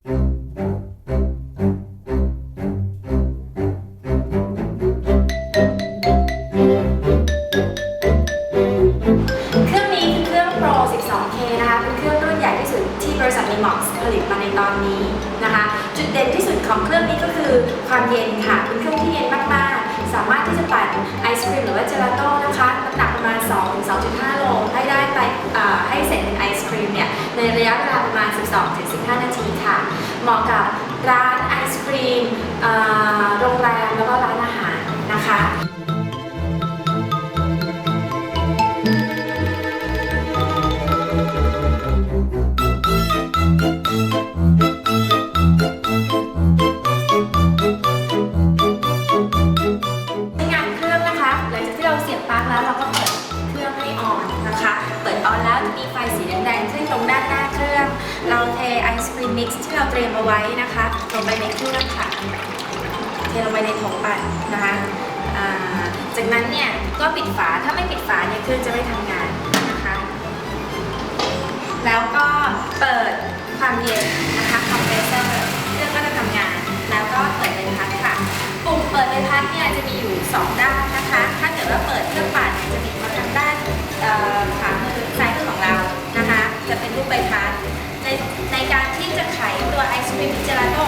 เครื่องนี้คือเครื่อง Pro 12K นะคะ เป็นเครื่องรุ่นใหญ่ที่สุดที่บริษัท Nimox ผลิตมาในตอนนี้นะคะ จุดเด่นที่สุดของเครื่องนี้ก็คือความเย็นค่ะ เป็นเครื่องที่เย็นมากๆ สามารถที่จะปั่นไอศครีมหรือว่าเจลาโต้นะคะน้ำหนักประมาณ 2-2.5 โลให้ได้ไปให้เสร็จเป็นไอศครีมเนี่ย ในระยะเวลา มาณ 12-15 นาทีค่ะ เหมาะกับร้านไอศครีมโรงแรม แล้วก็ร้านอาหารนะคะใช้งานเครื่องนะคะหลังจากที่เราเสียบปลั๊กแล้วเราก็เปิดเครื่องให้ออนนะคะ เปิดออนแล้วจะมีไฟสีแดงๆขึ้นตรงด้านหน้า ไอศครีมมิกซ์ที่เราเตรียมเอาไว้นะคะลงไปในเครื่องค่ะเทลงไปในโถปั่นนะคะจากนั้นเนี่ยก็ปิดฝาถ้าไม่ปิดฝาเนี่ยเครื่องจะไม่ทำงาน 对比下来